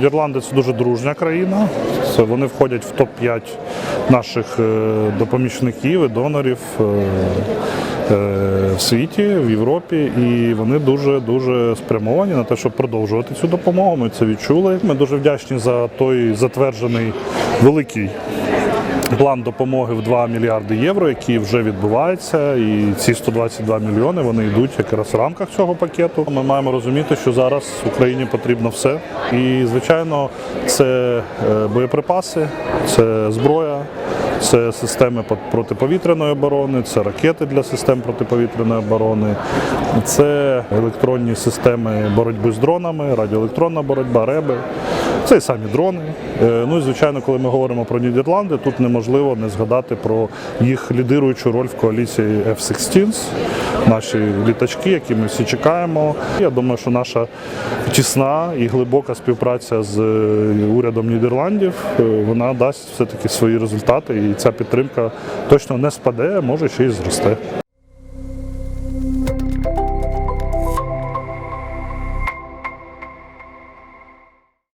Нідерланди це дуже дружня країна. Це вони входять в топ-5 наших е, допомічників і донорів е, е, в світі, в Європі, і вони дуже дуже спрямовані на те, щоб продовжувати цю допомогу. Ми це відчули. Ми дуже вдячні за той затверджений великий. План допомоги в 2 мільярди євро, який вже відбувається, і ці 122 мільйони вони йдуть якраз в рамках цього пакету. Ми маємо розуміти, що зараз Україні потрібно все. І звичайно, це е, боєприпаси, це зброя, це системи протиповітряної оборони, це ракети для систем протиповітряної оборони, це електронні системи боротьби з дронами, радіоелектронна боротьба, реби. Це і самі дрони. Е, Ну і звичайно, коли ми говоримо про Нідерланди, тут неможливо не згадати про їх лідируючу роль в коаліції F-16, наші літачки, які ми всі чекаємо. Я думаю, що наша тісна і глибока співпраця з е, урядом Нідерландів е, вона дасть все таки свої результати, і ця підтримка точно не спаде, а може ще й зросте.